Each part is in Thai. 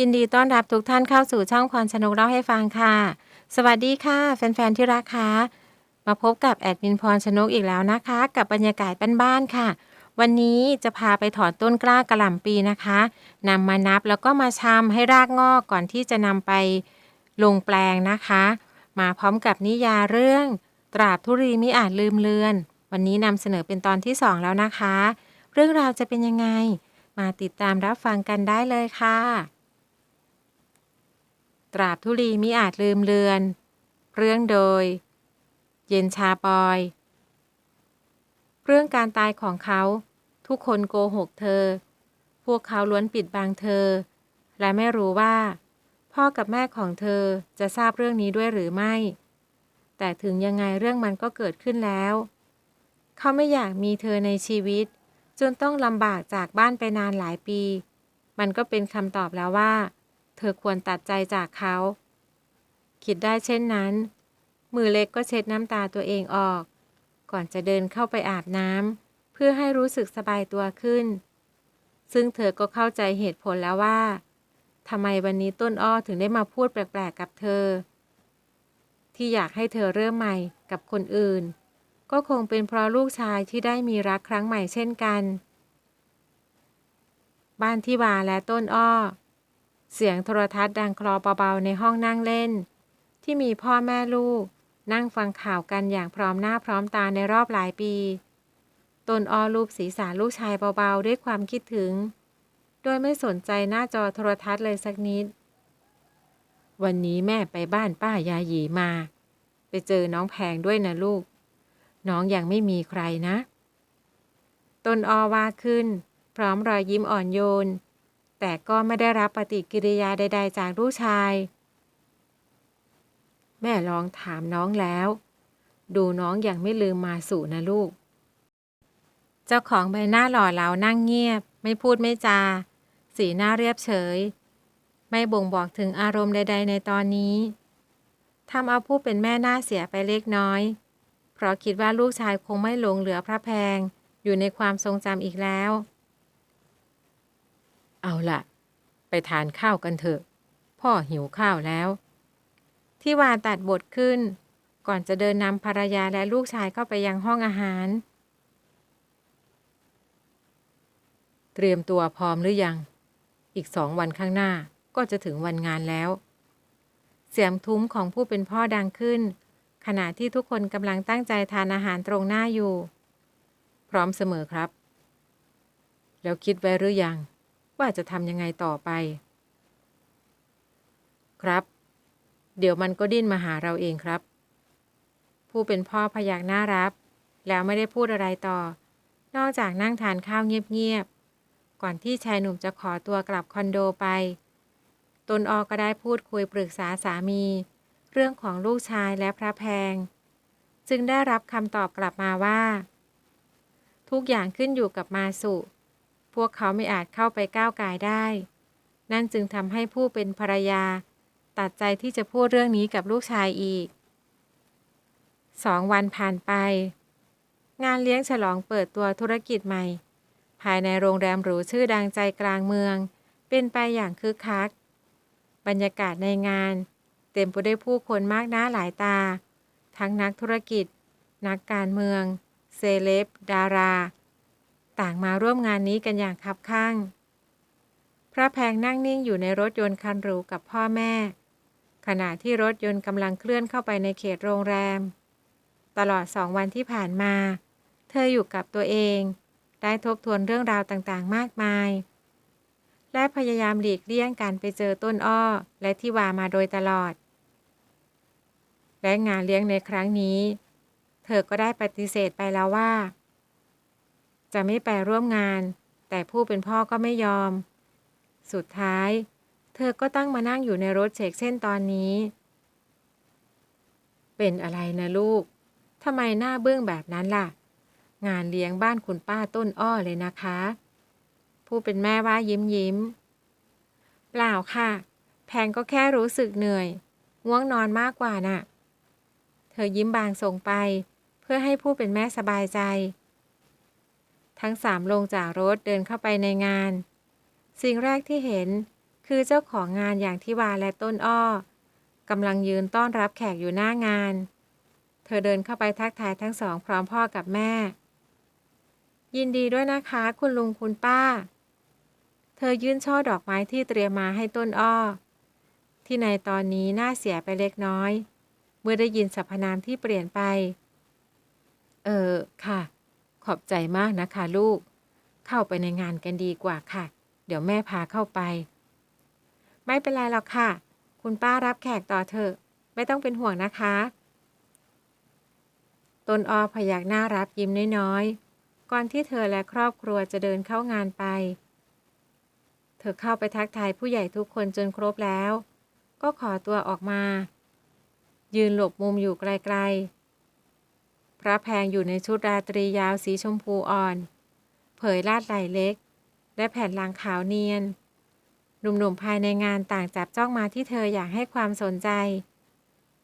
ยินดีต้อนรับทุกท่านเข้าสู่ช่องพรชนกเล่าให้ฟังค่ะ สวัสดีค่ะ แฟน ๆ ที่รักค่ะมาพบกับแอดมินพรชนกอีกแล้วนะคะ กับบรรยากาศบ้านๆค่ะ วันนี้จะพาไปถอนต้นกล้ากระหล่ำปีนะคะนำมานับแล้วก็มาชำให้รากงอกก่อนที่จะนำไปลงแปลงนะคะ มาพร้อมกับนิยาเรื่อง ตราบทุรีมิอาจลืมเลือน วันนี้นำเสนอเป็นตอนที่2แล้วนะคะ เรื่องราวจะเป็นยังไง มาติดตามรับฟังกันได้เลยค่ะ ตราบทุรีมิอาจลืมเลือน เรื่องโดย เย็นชาปอย เรื่องการตายของเขา ทุกคนโกหกเธอ พวกเขาล้วนปิดบังเธอ และไม่รู้ว่า พ่อกับแม่ของเธอจะทราบเรื่องนี้ด้วยหรือไม่ แต่ถึงยังไงเรื่องมันก็เกิดขึ้นแล้ว เขาไม่อยากมีเธอในชีวิต จนต้องลำบากจากบ้านไปนานหลายปี มันก็เป็นคำตอบแล้วว่า เธอควรตัดใจจากเขา คิดได้เช่นนั้น มือเล็กก็เช็ดน้ำตาตัวเองออก ก่อนจะเดินเข้าไปอาบน้ำเพื่อให้รู้สึกสบายตัวขึ้น ซึ่งเธอก็เข้าใจเหตุผลแล้วว่าทำไมวันนี้ต้นอ้อถึงได้มาพูดแปลกๆกับเธอ ที่อยากให้เธอเริ่มใหม่กับคนอื่น ก็คงเป็นเพราะลูกชายที่ได้มีรักครั้งใหม่เช่นกัน บ้านที่วาและต้นอ้อ เสียงโทรทัศน์ดังคลอเบาๆในห้องนั่งเล่น ที่มีพ่อแม่ลูก นั่งฟังข่าวกันอย่างพร้อมหน้าพร้อมตาในรอบหลายปี ตนออรูปศีรษะลูกชายเบาๆ ด้วยความคิดถึง โดยไม่สนใจหน้าจอโทรทัศน์เลยสักนิด วันนี้แม่ไปบ้านป้ายาหยีมา ไปเจอน้องแพงด้วยนะลูก น้องยังไม่มีใครนะ ตนออว่าขึ้น พร้อมรอยยิ้มอ่อนโยน แต่ก็ไม่ได้รับปฏิกิริยาใด ๆ จากลูกชาย แม่ลองถามน้องแล้ว ดูน้องอย่างไม่ลืมมาสู่นะลูก เจ้าของใบหน้าหล่อเหลานั่งเงียบ ไม่พูดไม่จา สีหน้าเรียบเฉย ไม่บ่งบอกถึงอารมณ์ใด ๆ ในตอนนี้ทำเอาผู้เป็นแม่หน้าเสียไปเล็กน้อย เพราะคิดว่าลูกชายคงไม่หลงเหลือพระแพง อยู่ในความทรงจำอีกแล้ว เอาละไปทานข้าวกันเถอะ พ่อหิวข้าวแล้ว ที่วาตัดบทขึ้น ก่อนจะเดินนำภรรยาและลูกชายเข้าไปยังห้องอาหาร เตรียมตัวพร้อมหรือยัง อีกสองวันข้างหน้าก็จะถึงวันงานแล้ว เสียงทุ้มของผู้เป็นพ่อดังขึ้น ขณะที่ทุกคนกำลังตั้งใจทานอาหารตรงหน้าอยู่ พร้อมเสมอครับ แล้วคิดไว้หรือยัง ว่าจะทำยังไงต่อไป ครับ เดี๋ยวมันก็ดิ้นมาหาเราเองครับ ผู้เป็นพ่อพยักหน้ารับ แล้วไม่ได้พูดอะไรต่อ นอกจากนั่งทานข้าวเงียบๆ ก่อนที่ชายหนุ่มจะขอตัวกลับคอนโดไป ตนออก็ได้พูดคุยปรึกษาสามี เรื่องของลูกชายและพระแพง จึงได้รับคำตอบกลับมาว่า ทุกอย่างขึ้นอยู่กับมาสุ พวกเขาไม่อาจเข้าไปก้าวไก่ได้ นั่นจึงทำให้ผู้เป็นภรรยา ตัดใจที่จะพูดเรื่องนี้กับลูกชายอีกสองวันผ่านไป งานเลี้ยงฉลองเปิดตัวธุรกิจใหม่ ภายในโรงแรมหรูชื่อดังใจกลางเมือง เป็นไปอย่างคึกคัก บรรยากาศในงาน เต็มไปด้วยผู้คนมากหน้าหลายตา ทั้งนักธุรกิจ นักการเมือง เซเลบ ดารา ต่างมาร่วมงานนี้กันอย่างคับข้าง พระแพงนั่งนิ่งอยู่ในรถยนต์คันหรูกับพ่อแม่ ขณะที่รถยนต์กำลังเคลื่อนเข้าไปในเขตโรงแรม ตลอดสองวันที่ผ่านมา เธออยู่กับตัวเอง ได้ทบทวนเรื่องราวต่างๆ มากมาย และพยายามหลีกเลี่ยงการไปเจอต้นอ้อ และที่วามาโดยตลอด และงานเลี้ยงในครั้งนี้ เธอก็ได้ปฏิเสธไปแล้วว่า จะไม่ไปร่วมงาน แต่ผู้เป็นพ่อก็ไม่ยอม สุดท้าย เธอก็ตั้งมานั่งอยู่ในรถเชกเส้นตอนนี้ เป็นอะไรนะลูกทำไมหน้าเบื้องแบบนั้นล่ะ งานเลี้ยงบ้านคุณป้าต้นอ้อเลยนะคะ ผู้เป็นแม่ว่ายิ้มยิ้ม เปล่าค่ะ แพงก็แค่รู้สึกเหนื่อย ง่วงนอนมากกว่าน่ะ เธอยิ้มบางส่งไป เพื่อให้ผู้เป็นแม่สบายใจ ทั้งสามลงจากรถเดินเข้าไปในงาน สิ่งแรกที่เห็นคือเจ้าของงานอย่างทิวาและต้นอ้อกำลังยืนต้อนรับแขกอยู่หน้างาน เธอเดินเข้าไปทักทายทั้งสองพร้อมพ่อกับแม่ ยินดีด้วยนะคะคุณลุงคุณป้า เธอยื่นช่อดอกไม้ที่เตรียมมาให้ต้นอ้อ ที่ในตอนนี้น่าเสียไปเล็กน้อย เมื่อได้ยินสรรพนามที่เปลี่ยนไป เออค่ะ ขอบใจมากนะคะลูก เข้าไปในงานกันดีกว่าค่ะ เดี๋ยวแม่พาเข้าไป ไม่เป็นไรหรอกค่ะ คุณป้ารับแขกต่อเถอะ ไม่ต้องเป็นห่วงนะคะ ตนอ้อพยักหน้ารับยิ้มน้อยๆ ก่อนที่เธอและครอบครัวจะเดินเข้างานไป เธอเข้าไปทักทายผู้ใหญ่ทุกคนจนครบแล้ว ก็ขอตัวออกมา ยืนหลบมุมอยู่ไกลๆ พระแพงอยู่ในชุดราตรียาวสีชมพูอ่อน เผยลาดไหล่เล็ก และแผ่นหลังขาวเนียน หนุ่มๆภายในงานต่างจับจ้องมาที่เธออยากให้ความสนใจ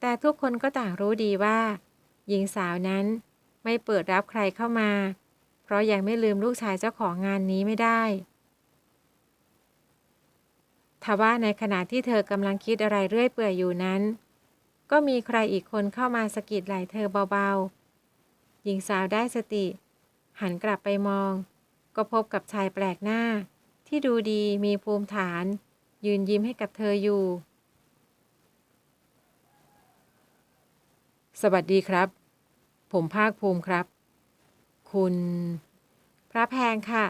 แต่ทุกคนก็ต่างรู้ดีว่า หญิงสาวนั้นไม่เปิดรับใครเข้ามา เพราะยังไม่ลืมลูกชายเจ้าของงานนี้ไม่ได้ทว่าในขณะที่เธอกำลังคิดอะไรเรื่อยเปื่อยอยู่นั้น ก็มีใครอีกคนเข้ามาสะกิดไหล่เธอเบาๆ หญิงสาวได้สติ หันกลับไปมอง ก็พบกับชายแปลกหน้า ที่ดูดีมีภูมิฐาน ยืนยิ้มให้กับเธออยู่ สวัสดีครับ ผมภาคภูมิครับ คุณ พระแพงค่ะ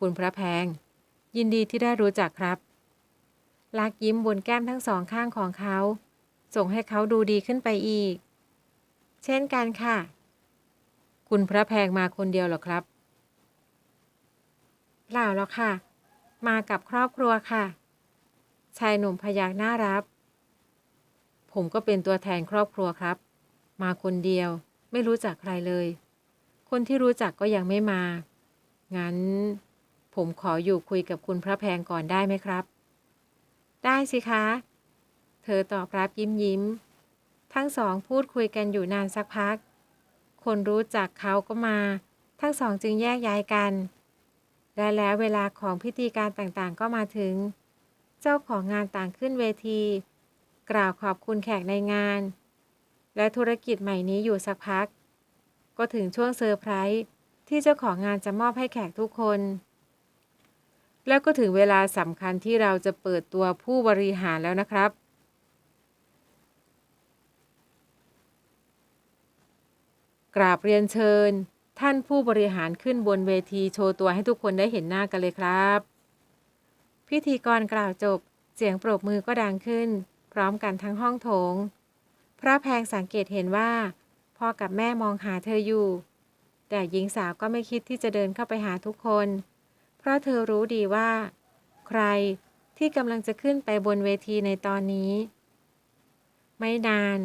คุณพระแพง ยินดีที่ได้รู้จักครับ ลักยิ้มบนแก้มทั้งสองข้างของเขา ส่งให้เขาดูดีขึ้นไปอีก เช่นกันค่ะ คุณพระแพงมาคนเดียวหรอครับ เปล่าหรอกค่ะ มากับครอบครัวค่ะ ชายหนุ่มพยักหน้ารับ ผมก็เป็นตัวแทนครอบครัวครับ มาคนเดียว ไม่รู้จักใครเลย คนที่รู้จักก็ยังไม่มา งั้น ผมขออยู่คุยกับคุณพระแพงก่อนได้ไหมครับ ได้สิคะ เธอตอบรับยิ้มยิ้ม ทั้งสองพูดคุยกันอยู่นานสักพัก คนรู้จักเขาก็มา ทั้งสองจึงแยกย้ายกัน และแล้วเวลาของพิธีการต่างๆก็มาถึง เจ้าของงานต่างขึ้นเวที กล่าวขอบคุณแขกในงาน และธุรกิจใหม่นี้อยู่สักพัก ก็ถึงช่วงเซอร์ไพรส์ที่เจ้าของงานจะมอบให้แขกทุกคน แล้วก็ถึงเวลาสำคัญที่เราจะเปิดตัวผู้บริหารแล้วนะครับ กราบเรียนเชิญ ท่านผู้บริหารขึ้นบนเวทีโชว์ตัวให้ทุกคนได้เห็นหน้ากันเลยครับ พิธีกรกล่าวจบ เสียงปรบมือก็ดังขึ้น พร้อมกันทั้งห้องโถง พระแพงสังเกตเห็นว่าพ่อกับแม่มองหาเธออยู่ แต่หญิงสาวก็ไม่คิดที่จะเดินเข้าไปหาทุกคน เพราะเธอรู้ดีว่า ใครที่กำลังจะขึ้นไปบนเวทีในตอนนี้ ไม่นาน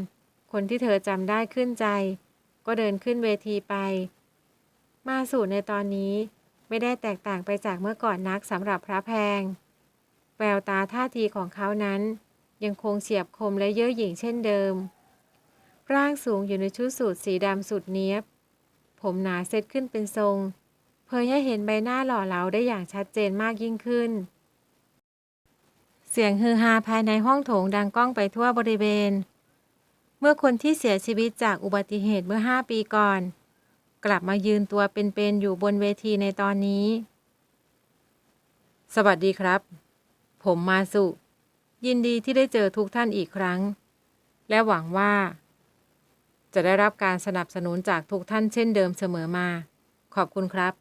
คนที่เธอจำได้ขึ้นใจ ก็เดินขึ้นเวทีไป มาสู่ในตอนนี้ไม่ได้แตกต่างไปจากเมื่อก่อนนักสำหรับพระแพง แววตาท่าทีของเขานั้น ยังคงเฉียบคมและเย่อหยิ่งเช่นเดิม ร่างสูงอยู่ในชุดสูทสีดำสุดเนี้ยบ ผมหนาเซตขึ้นเป็นทรง เผยให้เห็นใบหน้าหล่อเหลาได้อย่างชัดเจนมากยิ่งขึ้น เสียงฮือฮาภายในห้องโถงดังก้องไปทั่วบริเวณ มื่อคนที่เสียชีวิตจากอุบัติเหตุเมื่อห้าปีก่อน กลับมายืนตัวเป็นๆอยู่บนเวทีในตอนนี้ สวัสดีครับ ผมมาสุ ยินดีที่ได้เจอทุกท่านอีกครั้ง และหวังว่า จะได้รับการสนับสนุนจากทุกท่านเช่นเดิมเสมอมา ขอบคุณครับ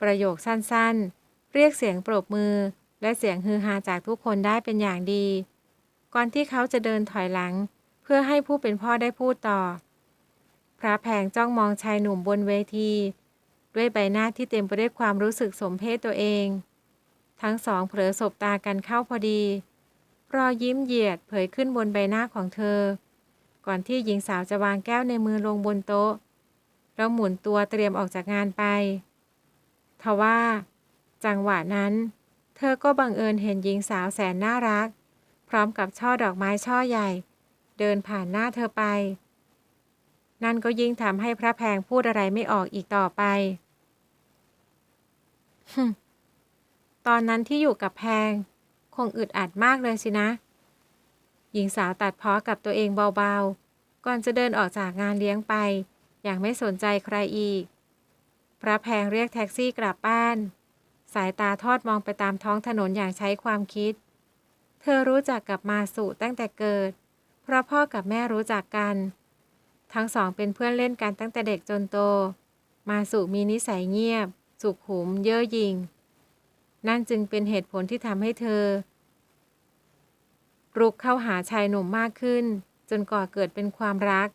ประโยคสั้นๆ เรียกเสียงปรบมือและเสียงฮือฮาจากทุกคนได้เป็นอย่างดี ก่อนที่เขาจะเดินถอยหลัง พื่อให้ผู้เป็นพ่อได้พูดต่อ พระแพงจ้องมองชายหนุ่มบนเวที ด้วยใบหน้าที่เต็มไปด้วยความรู้สึกสมเพศตัวเอง ทั้งสองเผลอสบตากันเข้าพอดี รอยยิ้มเหยียดเผยขึ้นบนใบหน้าของเธอ ก่อนที่หญิงสาวจะวางแก้วในมือลงบนโต๊ะ แล้วหมุนตัวเตรียมออกจากงานไป ทว่า จังหวะนั้น เธอก็บังเอิญเห็นหญิงสาวแสนน่ารัก พร้อมกับช่อดอกไม้ช่อใหญ่ เดินผ่านหน้าเธอไป นั่นก็ยิ่งทำให้พระแพงพูดอะไรไม่ออกอีกต่อไป ตอนนั้นที่อยู่กับแพง คงอึดอัดมากเลยสินะ หญิงสาวตัดพ้อกับตัวเองเบาๆ ก่อนจะเดินออกจากงานเลี้ยงไป อย่างไม่สนใจใครอีก พระแพงเรียกแท็กซี่กลับบ้าน สายตาทอดมองไปตามท้องถนนอย่างใช้ความคิด เธอรู้จักกับมาสุตั้งแต่เกิด เพราะพ่อกับแม่รู้จักกัน ทั้งสองเป็นเพื่อนเล่นกันตั้งแต่เด็กจนโต มาสุมีนิสัยเงียบ สุขุม เย่อหยิ่ง นั่นจึงเป็นเหตุผลที่ทำให้เธอ รุกเข้าหาชายหนุ่มมากขึ้น จนก่อเกิดเป็นความรัก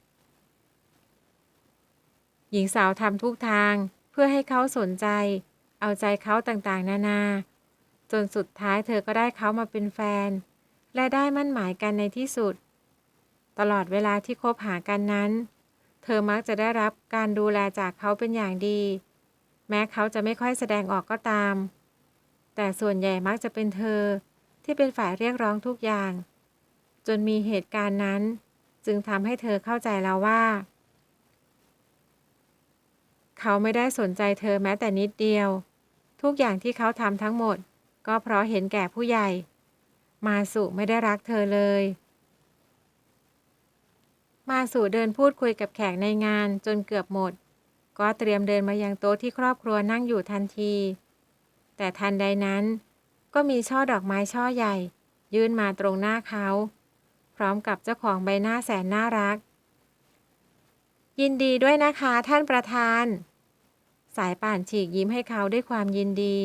หญิงสาวทำทุกทางเพื่อให้เขาสนใจ เอาใจเขาต่างๆ นานา จนสุดท้ายเธอก็ได้เขามาเป็นแฟน และได้มั่นหมายกันในที่สุด ตลอดเวลาที่คบหากันนั้น เธอมักจะได้รับการดูแลจากเขาเป็นอย่างดี แม้เขาจะไม่ค่อยแสดงออกก็ตาม แต่ส่วนใหญ่มักจะเป็นเธอที่เป็นฝ่ายเรียกร้องทุกอย่าง จนมีเหตุการณ์นั้น จึงทำให้เธอเข้าใจแล้วว่า เขาไม่ได้สนใจเธอแม้แต่นิดเดียว ทุกอย่างที่เขาทำทั้งหมด ก็เพราะเห็นแก่ผู้ใหญ่ มาสุไม่ได้รักเธอเลย มาสุเดินพูดคุยกับแขกในงานจนเกือบหมด ก็เตรียมเดินมายังโต๊ะที่ครอบครัวนั่งอยู่ทันที แต่ทันใดนั้น ก็มีช่อดอกไม้ช่อใหญ่ ยื่นมาตรงหน้าเขา พร้อมกับเจ้าของใบหน้าแสนน่ารัก ยินดีด้วยนะคะท่านประธาน สายป่านฉีกยิ้มให้เขาด้วยความยินดี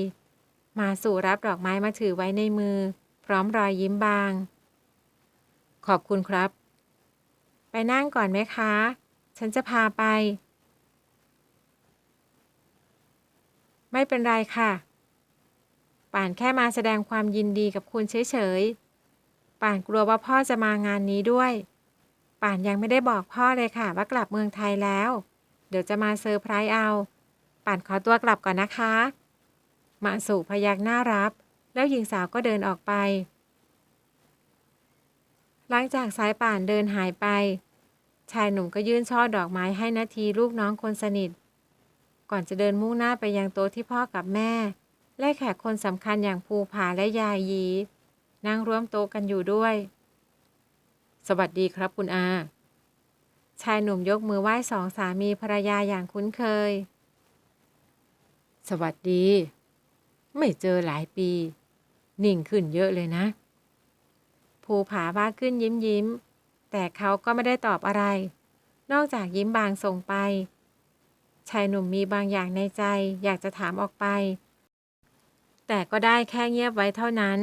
มาสู่รับดอกไม้มาถือไว้ในมือ พร้อมรอยยิ้มบาง ขอบคุณครับ ไปนั่งก่อนไหมคะ ฉันจะพาไป ไม่เป็นไรค่ะ ป่านแค่มาแสดงความยินดีกับคุณเฉยๆ ป่านกลัวว่าพ่อจะมางานนี้ด้วย ป่านยังไม่ได้บอกพ่อเลยค่ะ ว่ากลับเมืองไทยแล้ว เดี๋ยวจะมาเซอร์ไพรส์เอา ป่านขอตัวกลับก่อนนะคะ มาสู่พยักหน้ารับ แล้วหญิงสาวก็เดินออกไป หลังจากสายป่านเดินหายไป ชายหนุ่มก็ยื่นช่อดอกไม้ให้นาทีลูกน้องคนสนิท ก่อนจะเดินมุ่งหน้าไปยังโต๊ะที่พ่อกับแม่ และแขกคนสำคัญอย่างภูผาและยายยี นั่งร่วมโต๊ะกันอยู่ด้วย สวัสดีครับคุณอา ชายหนุ่มยกมือไหว้สองสามีภรรยาอย่างคุ้นเคย สวัสดี ไม่เจอหลายปี นิ่งขึ้นเยอะเลยนะ ภูผาว่าขึ้นยิ้มยิ้ม แต่เขาก็ไม่ได้ตอบอะไร นอกจากยิ้มบางส่งไป ชายหนุ่มมีบางอย่างในใจ อยากจะถามออกไป แต่ก็ได้แค่เงียบไว้เท่านั้น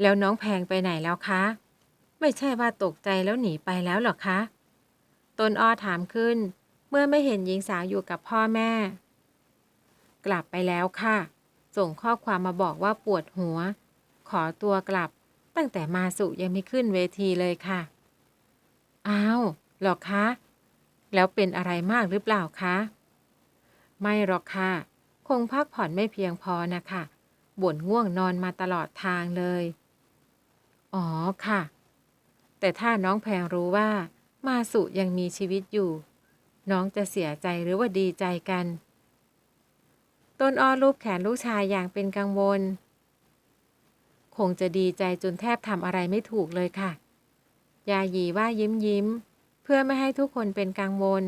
แล้วน้องแพงไปไหนแล้วคะ ไม่ใช่ว่าตกใจแล้วหนีไปแล้วหรอคะตนอ้อถามขึ้น เมื่อไม่เห็นหญิงสาวอยู่กับพ่อแม่ กลับไปแล้วค่ะ ส่งข้อความมาบอกว่าปวดหัว ขอตัวกลับ ตั้งแต่มาสุยังไม่ขึ้นเวทีเลยค่ะ อ้าวหรอคะ แล้วเป็นอะไรมากหรือเปล่าคะ ไม่หรอกค่ะ คงพักผ่อนไม่เพียงพอนะคะบ่นง่วงนอนมาตลอดทางเลย อ๋อค่ะ แต่ถ้าน้องแพงรู้ว่า มาสุยังมีชีวิตอยู่ น้องจะเสียใจหรือว่าดีใจกัน ต้นอ้อรูปแขนลูกชายอย่างเป็นกังวล คงจะดีใจจนแทบทำอะไรไม่ถูกเลยค่ะ ยาหยีว่ายิ้มยิ้ม เพื่อไม่ให้ทุกคนเป็นกังวล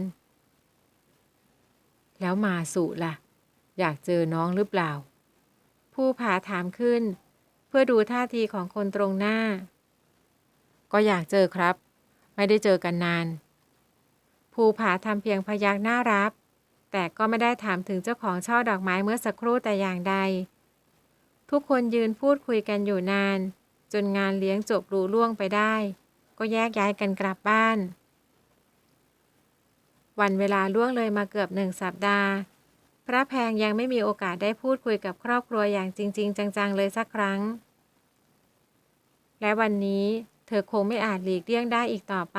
แล้วมาสุล่ะ อยากเจอน้องหรือเปล่า ผู้ผาถามขึ้น เพื่อดูท่าทีของคนตรงหน้า ก็อยากเจอครับ ไม่ได้เจอกันนาน ภูผาทำเพียงพยักหน้ารับ แต่ก็ไม่ได้ถามถึงเจ้าของช่อดอกไม้เมื่อสักครู่แต่อย่างใด ทุกคนยืนพูดคุยกันอยู่นาน จนงานเลี้ยงจบรูล่วงไปได้ ก็แยกย้ายกันกลับบ้าน วันเวลาล่วงเลยมาเกือบหนึ่งสัปดาห์ พระแพงยังไม่มีโอกาสได้พูดคุยกับครอบครัวอย่างจริง ๆ จัง ๆ เลยสักครั้ง และวันนี้เธอคงไม่อาจหลีกเลี่ยงได้อีกต่อไป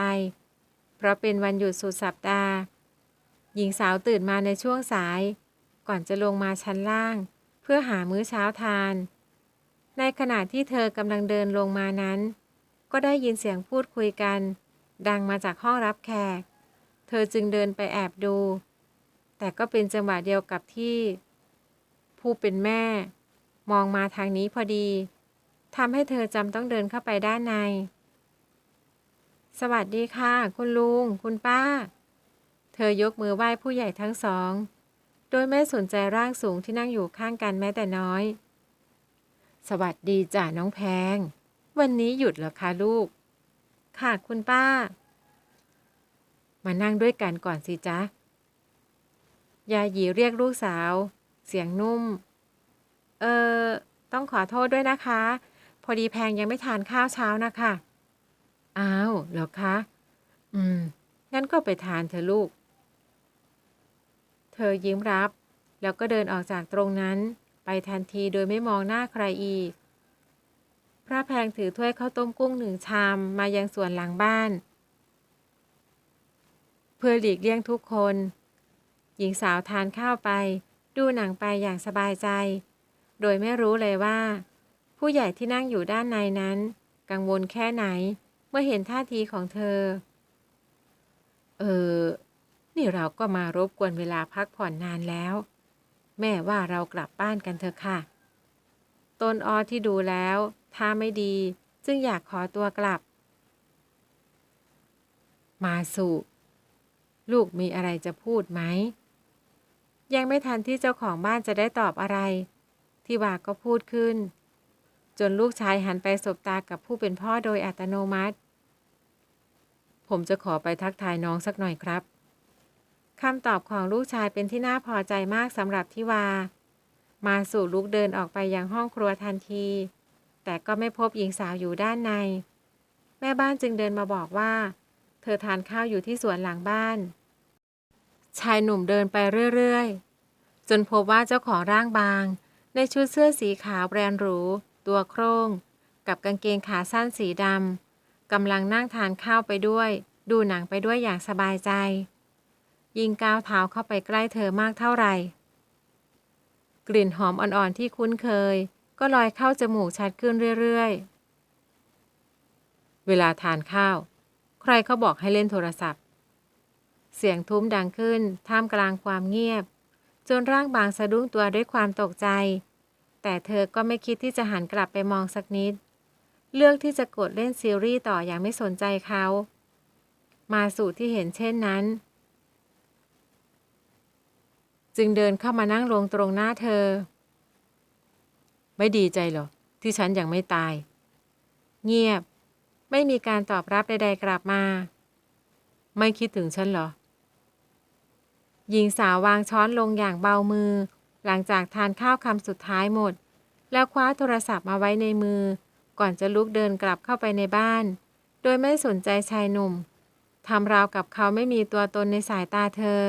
เพราะเป็นวันหยุดสุดสัปดาห์ หญิงสาวตื่นมาในช่วงสาย ก่อนจะลงมาชั้นล่าง เพื่อหามื้อเช้าทาน ในขณะที่เธอกำลังเดินลงมานั้น ก็ได้ยินเสียงพูดคุยกัน ดังมาจากห้องรับแขก เธอจึงเดินไปแอบดู แต่ก็เป็นจังหวะเดียวกับที่ ผู้เป็นแม่ มองมาทางนี้พอดีทำให้เธอจำต้องเดินเข้าไปด้านใน สวัสดีค่ะ คุณลุง คุณป้า เธอยกมือไหว้ผู้ใหญ่ทั้งสอง โดยไม่สนใจร่างสูงที่นั่งอยู่ข้างกันแม้แต่น้อย สวัสดีจ้ะน้องแพง วันนี้หยุดเหรอคะลูก ค่ะคุณป้า มานั่งด้วยกันก่อนสิจ๊ะ ยายหยีเรียกลูกสาว เสียงนุ่ม เออ ต้องขอโทษด้วยนะคะ พอดีแพงยังไม่ทานข้าวเช้านะคะ อ้าวเหรอคะ อืม งั้นก็ไปทานเถอะลูก อยิ้มรับ แล้วก็เดินออกจากตรงนั้น ไปทันทีโดยไม่มองหน้าใครอีก พระแพงถือถ้วยข้าวต้มกุ้งหนึ่งชามมายังส่วนหลังบ้าน เพื่อหลีกเลี่ยงทุกคน หญิงสาวทานข้าวไป ดูหนังไปอย่างสบายใจ โดยไม่รู้เลยว่า ผู้ใหญ่ที่นั่งอยู่ด้านในนั้น กังวลแค่ไหนเมื่อเห็นท่าทีของเธอ เออ นี่เราก็มารบกวนเวลาพักผ่อนนานแล้ว แม่ว่าเรากลับบ้านกันเถอะค่ะ ตนออที่ดูแล้วถ้าไม่ดีจึงอยากขอตัวกลับ มาสู่ลูกมีอะไรจะพูดไหม ยังไม่ทันที่เจ้าของบ้านจะได้ตอบอะไร ที่ว่าก็พูดขึ้น จนลูกชายหันไปสบตากับผู้เป็นพ่อโดยอัตโนมัติ ผมจะขอไปทักทายน้องสักหน่อยครับ คำตอบของลูกชายเป็นที่น่าพอใจมากสำหรับทิวา มาสู่ลุกเดินออกไปยังห้องครัวทันที แต่ก็ไม่พบหญิงสาวอยู่ด้านใน แม่บ้านจึงเดินมาบอกว่า เธอทานข้าวอยู่ที่สวนหลังบ้าน ชายหนุ่มเดินไปเรื่อยๆ จนพบว่าเจ้าของร่างบาง ในชุดเสื้อสีขาวแบรนด์หรู ตัวโครง กับกางเกงขาสั้นสีดำกำลังนั่งทานข้าวไปด้วย ดูหนังไปด้วยอย่างสบายใจ ยิ่งก้าวเท้าเข้าไปใกล้เธอมากเท่าไหร่ กลิ่นหอมอ่อนๆที่คุ้นเคย ก็ลอยเข้าจมูกชัดขึ้นเรื่อยๆ เวลาทานข้าว ใครเขาบอกให้เล่นโทรศัพท์ เสียงทุ้มดังขึ้น ท่ามกลางความเงียบ จนร่างบางสะดุ้งตัวด้วยความตกใจ แต่เธอก็ไม่คิดที่จะหันกลับไปมองสักนิด เลือกที่จะกดเล่นซีรีส์ต่ออย่างไม่สนใจเขา มาสู่ที่เห็นเช่นนั้น จึงเดินเข้ามานั่งลงตรงหน้าเธอ ไม่ดีใจหรอ ที่ฉันยังไม่ตาย เงียบ ไม่มีการตอบรับใดๆกลับมา ไม่คิดถึงฉันหรอ หญิงสาววางช้อนลงอย่างเบามือ หลังจากทานข้าวคำสุดท้ายหมด แล้วคว้าโทรศัพท์มาไว้ในมือ ก่อนจะลุกเดินกลับเข้าไปในบ้าน โดยไม่สนใจชายหนุ่มทำราวกับเขาไม่มีตัวตนในสายตาเธอ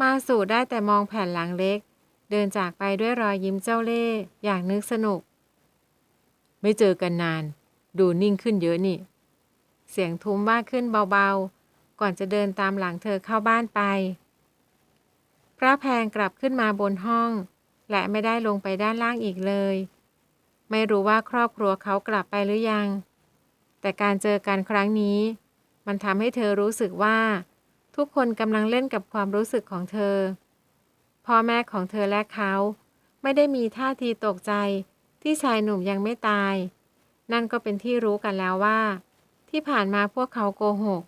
มาสู่ได้แต่มองแผ่นหลังเล็ก เดินจากไปด้วยรอยยิ้มเจ้าเล่ห์อย่างนึกสนุก ไม่เจอกันนาน ดูนิ่งขึ้นเยอะนี่ เสียงทุ้มมาขึ้นเบาๆ ก่อนจะเดินตามหลังเธอเข้าบ้านไป พระแพงกลับขึ้นมาบนห้อง และไม่ได้ลงไปด้านล่างอีกเลย ไม่รู้ว่าครอบครัวเขากลับไปหรือยัง แต่การเจอกันครั้งนี้ มันทำให้เธอรู้สึกว่า ทุกคนกำลังเล่นกับความรู้สึกของเธอ พ่อแม่ของเธอและเขา ไม่ได้มีท่าทีตกใจที่ชายหนุ่มยังไม่ตาย นั่นก็เป็นที่รู้กันแล้วว่า ที่ผ่านมาพวกเขาโกหก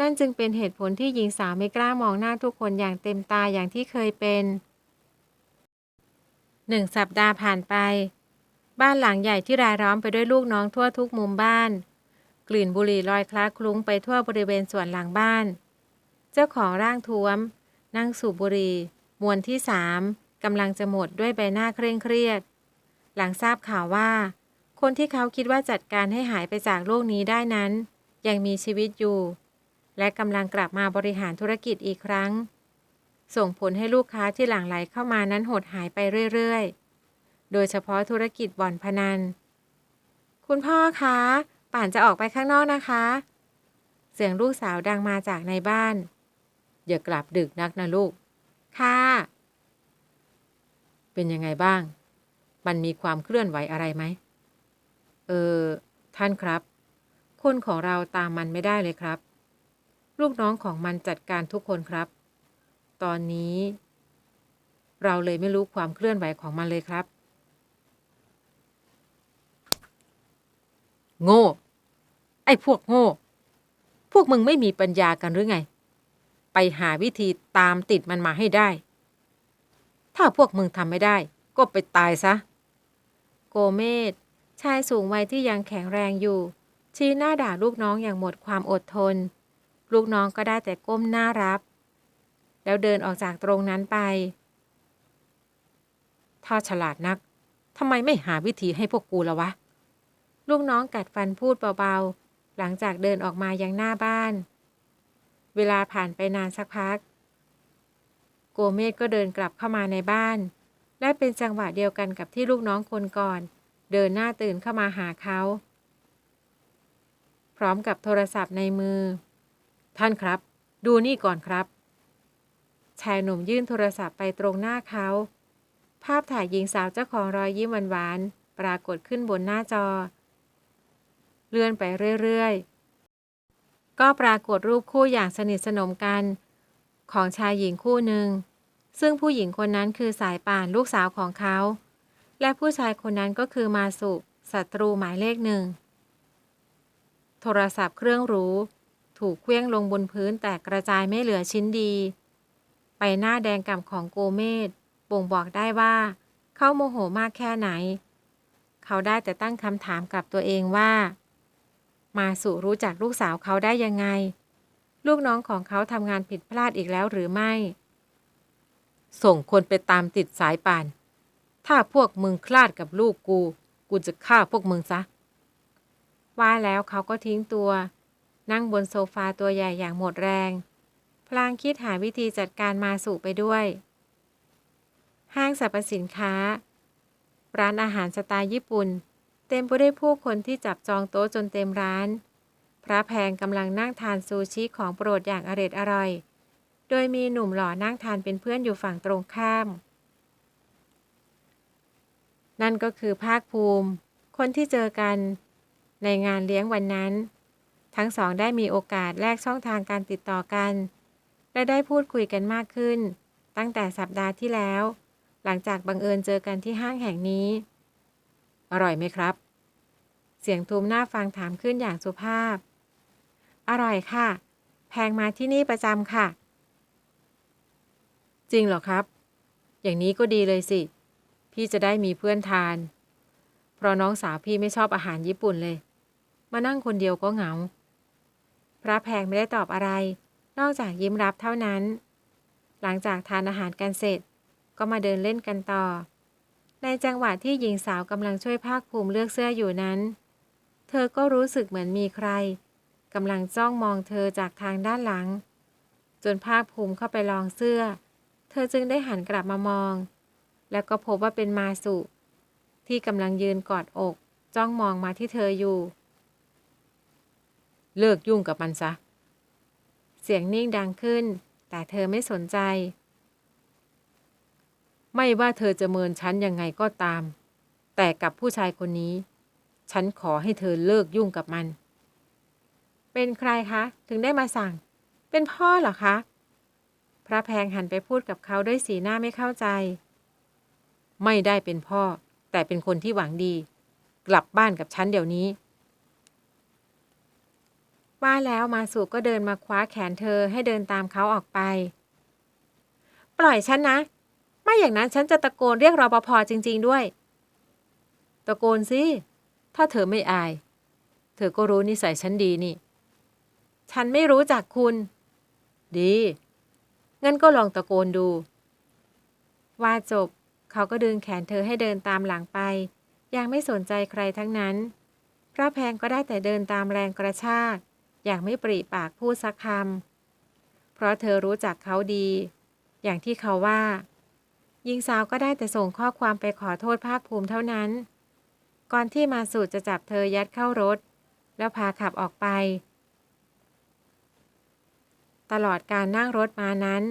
นั่นจึงเป็นเหตุผลที่หญิงสาวไม่กล้ามองหน้าทุกคนอย่างเต็มตาอย่างที่เคยเป็นหนึ่งสัปดาห์ผ่านไป บ้านหลังใหญ่ที่รายล้อมไปด้วยลูกน้องทั่วทุกมุมบ้าน กลิ่นบุหรี่ลอยคล้าคลุ้งไปทั่วบริเวณสวนหลังบ้าน จ้าของร่างท้วม นั่งสูบบุหรี่มวนที่สามกำลังจะหมดด้วยใบหน้าเคร่งเครียด หลังทราบข่าวว่า คนที่เขาคิดว่าจัดการให้หายไปจากโลกนี้ได้นั้น ยังมีชีวิตอยู่ และกำลังกลับมาบริหารธุรกิจอีกครั้ง ส่งผลให้ลูกค้าที่หลั่งไหลเข้ามานั้นหดหายไปเรื่อยๆ โดยเฉพาะธุรกิจบ่อนพนัน คุณพ่อคะ ป่านจะออกไปข้างนอกนะคะ เสียงลูกสาวดังมาจากในบ้าน อย่ากลับดึกนักนะลูก ค่ะ เป็นยังไงบ้าง มันมีความเคลื่อนไหวอะไรไหม เออ ท่านครับ คนของเราตามมันไม่ได้เลยครับ ลูกน้องของมันจัดการทุกคนครับ ตอนนี้ เราเลยไม่รู้ความเคลื่อนไหวของมันเลยครับ โง่ ไอ้พวกโง่ พวกมึงไม่มีปัญญากันหรือไง ไปหาวิธีตามติดมันมาให้ได้ ถ้าพวกมึงทำไม่ได้ ก็ไปตายซะ โกเมสชายสูงวัยที่ยังแข็งแรงอยู่ ชี้หน้าด่าลูกน้องอย่างหมดความอดทน ลูกน้องก็ได้แต่ก้มหน้ารับ แล้วเดินออกจากตรงนั้นไป ถ้าฉลาดนักทำไมไม่หาวิธีให้พวกกูละวะ ลูกน้องกัดฟันพูดเบาๆ หลังจากเดินออกมายังหน้าบ้าน เวลาผ่านไปนานสักพัก โกเมสก็เดินกลับเข้ามาในบ้าน และเป็นจังหวะเดียวกันกับที่ลูกน้องคนก่อน เดินหน้าตื่นเข้ามาหาเขา พร้อมกับโทรศัพท์ในมือ ท่านครับ ดูนี่ก่อนครับ ชายหนุ่มยื่นโทรศัพท์ไปตรงหน้าเขา ภาพถ่ายหญิงสาวเจ้าของรอยยิ้มหวานๆปรากฏขึ้นบนหน้าจอ เลื่อนไปเรื่อยๆ ก็ปรากฏรูปคู่อย่างสนิทสนมกัน ของชายหญิงคู่หนึ่ง ซึ่งผู้หญิงคนนั้นคือสายป่านลูกสาวของเขา และผู้ชายคนนั้นก็คือมาสุศัตรูหมายเลขหนึ่ง โทรศัพท์เครื่องหรูถูกเคลื่องลงบนพื้นแตกกระจายไม่เหลือชิ้นดี ไปหน้าแดงก่ำของโกเมสบ่งบอกได้ว่า เขาโมโหมากแค่ไหน เขาได้แต่ตั้งคำถามกับตัวเองว่า มาสุรู้จักลูกสาวเขาได้ยังไง ลูกน้องของเขาทำงานผิดพลาดอีกแล้วหรือไม่ ส่งคนไปตามติดสายป่าน ถ้าพวกมึงคลาดกับลูกกู กูจะฆ่าพวกมึงซะ ว่าแล้วเขาก็ทิ้งตัว นั่งบนโซฟาตัวใหญ่อย่างหมดแรง พลางคิดหาวิธีจัดการมาสู่ไปด้วย ห้างสรรพสินค้า ร้านอาหารสไตล์ญี่ปุ่น เต็มไปด้วยผู้คนที่จับจองโต๊ะจนเต็มร้าน พระแพงกำลังนั่งทานซูชิของโปรดอย่างอร็ดอร่อย โดยมีหนุ่มหล่อนั่งทานเป็นเพื่อนอยู่ฝั่งตรงข้าม นั่นก็คือภาคภูมิ คนที่เจอกันในงานเลี้ยงวันนั้น ทั้งสองได้มีโอกาสแลกช่องทางการติดต่อกัน และได้พูดคุยกันมากขึ้น ตั้งแต่สัปดาห์ที่แล้ว หลังจากบังเอิญเจอกันที่ห้างแห่งนี้ อร่อยไหมครับ เสียงทุมหน้าฟังถามขึ้นอย่างสุภาพ อร่อยค่ะ แพงมาที่นี่ประจำค่ะ จริงเหรอครับ อย่างนี้ก็ดีเลยสิ พี่จะได้มีเพื่อนทาน เพราะน้องสาวพี่ไม่ชอบอาหารญี่ปุ่นเลย มานั่งคนเดียวก็เหงา พระแพงไม่ได้ตอบอะไร นอกจากยิ้มรับเท่านั้น หลังจากทานอาหารกันเสร็จ ก็มาเดินเล่นกันต่อ ในจังหวะที่หญิงสาวกำลังช่วยภาคภูมิเลือกเสื้ออยู่นั้น เธอก็รู้สึกเหมือนมีใครกำลังจ้องมองเธอจากทางด้านหลัง จนภาคภูมิเข้าไปลองเสื้อ เธอจึงได้หันกลับมามอง แล้วก็พบว่าเป็นมาสุ ที่กำลังยืนกอดอก จ้องมองมาที่เธออยู่ เลิกยุ่งกับมันซะ เสียงนิ่งดังขึ้น แต่เธอไม่สนใจ ไม่ว่าเธอจะเมินฉันยังไงก็ตาม แต่กับผู้ชายคนนี้ ฉันขอให้เธอเลิกยุ่งกับมัน เป็นใครคะ ถึงได้มาสั่ง เป็นพ่อเหรอคะ พระแพงหันไปพูดกับเขาด้วยสีหน้าไม่เข้าใจ ไม่ได้เป็นพ่อ แต่เป็นคนที่หวังดี กลับบ้านกับฉันเดี๋ยวนี้ ว่าแล้วมาสุก็เดินมาคว้าแขนเธอให้เดินตามเขาออกไป ปล่อยฉันนะ ไม่อย่างนั้นฉันจะตะโกนเรียกรปภจริง ๆ ด้วย ตะโกนสิ ถ้าเธอไม่อาย เธอก็รู้นิสัยฉันดีนี่ ฉันไม่รู้จักคุณ ดี งั้นก็ลองตะโกนดู ว่าจบ เขาก็ดึงแขนเธอให้เดินตามหลังไป ยังไม่สนใจใครทั้งนั้น พระแพงก็ได้แต่เดินตามแรงกระชาก อย่างไม่ปริปากพูดสักคำ เพราะเธอรู้จักเขาดี อย่างที่เขาว่า หญิงสาวก็ได้แต่ส่งข้อความไปขอโทษภาคภูมิเท่านั้น ก่อนที่มาสูจะจับเธอยัดเข้ารถ แล้วพาขับออกไป ตลอดการนั่งรถมานั้น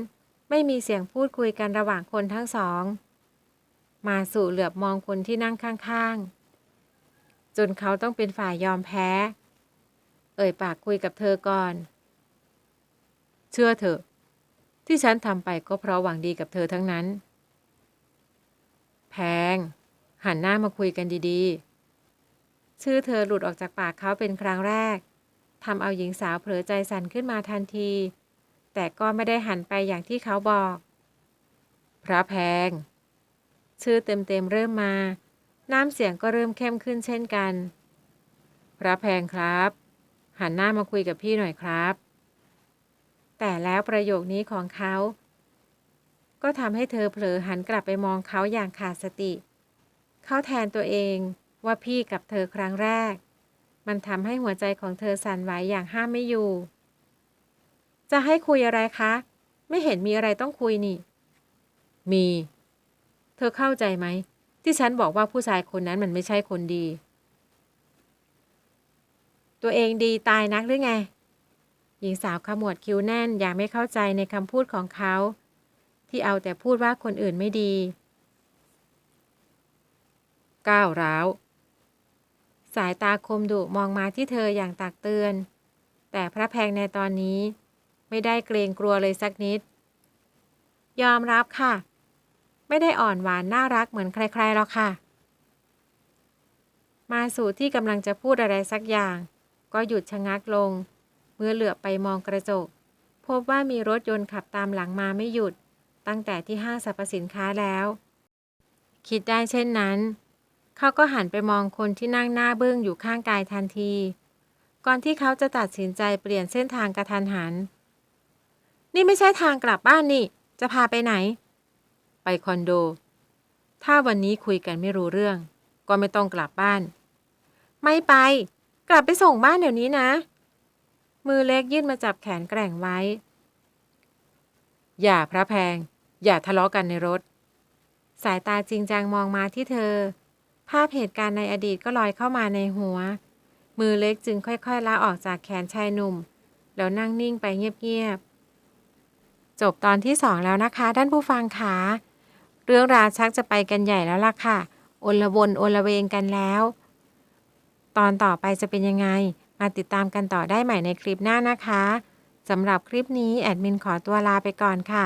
ไม่มีเสียงพูดคุยกันระหว่างคนทั้งสอง มาสู่เหลือบมองคนที่นั่งข้างๆ จนเขาต้องเป็นฝ่ายยอมแพ้ เอ่ยปากคุยกับเธอก่อน เชื่อเถอะ ที่ฉันทำไปก็เพราะหวังดีกับเธอทั้งนั้น พง หันหน้ามาคุยกันดีๆ ชื่อเธอหลุดออกจากปากเขาเป็นครั้งแรกทำเอาหญิงสาวเผลอใจสั่นขึ้นมาทันที แต่ก็ไม่ได้หันไปอย่างที่เขาบอก พระแพง ชื่อเต็มๆเริ่มมา น้ำเสียงก็เริ่มเข้มขึ้นเช่นกัน พระแพงครับ หันหน้ามาคุยกับพี่หน่อยครับ แต่แล้วประโยคนี้ของเขา ก็ทำให้เธอเผลอหันกลับไปมองเขาอย่างขาดสติ เขาแทนตัวเองว่าพี่กับเธอครั้งแรก มันทำให้หัวใจของเธอสั่นไหวอย่างห้ามไม่อยู่ จะให้คุยอะไรคะ ไม่เห็นมีอะไรต้องคุยนี่ มี เธอเข้าใจไหม ที่ฉันบอกว่าผู้ชายคนนั้นมันไม่ใช่คนดี ตัวเองดีตายนักหรือไง หญิงสาวขมวดคิ้วแน่นอย่างไม่เข้าใจในคำพูดของเขา ที่เอาแต่พูดว่าคนอื่นไม่ดีก้าวร้าว สายตาคมดุมองมาที่เธออย่างตักเตือน แต่พระแพงในตอนนี้ ไม่ได้เกรงกลัวเลยสักนิด ยอมรับค่ะ ไม่ได้อ่อนหวานน่ารักเหมือนใครๆหรอกค่ะ มาสู่ที่กำลังจะพูดอะไรสักอย่าง ก็หยุดชะงักลง เมื่อเหลือบไปมองกระจก พบว่ามีรถยนต์ขับตามหลังมาไม่หยุด ตั้งแต่ที่ห้างสรรพสินค้าแล้ว คิดได้เช่นนั้น เขาก็หันไปมองคนที่นั่งหน้าเบื้องอยู่ข้างกายทันที ก่อนที่เขาจะตัดสินใจเปลี่ยนเส้นทางกระทันหัน นี่ไม่ใช่ทางกลับบ้านนี่ จะพาไปไหน ไปคอนโด ถ้าวันนี้คุยกันไม่รู้เรื่อง ก็ไม่ต้องกลับบ้าน ไม่ไป กลับไปส่งบ้านเดี๋ยวนี้นะ มือเล็กยื่นมาจับแขนแกร่งไว้ อย่าพระแพง อย่าทะเลาะกันในรถ สายตาจริงจังมองมาที่เธอ ภาพเหตุการณ์ในอดีตก็ลอยเข้ามาในหัว มือเล็กจึงค่อยๆลาออกจากแขนชายหนุ่ม แล้วนั่งนิ่งไปเงียบๆ จบตอนที่สองแล้วนะคะ ท่านผู้ฟังคะเรื่องราวชักจะไปกันใหญ่แล้วล่ะค่ะโอลวนโอละเวงกันแล้ว ตอนต่อไปจะเป็นยังไง มาติดตามกันต่อได้ใหม่ในคลิปหน้านะคะสำหรับคลิปนี้แอดมินขอตัวลาไปก่อนค่ะ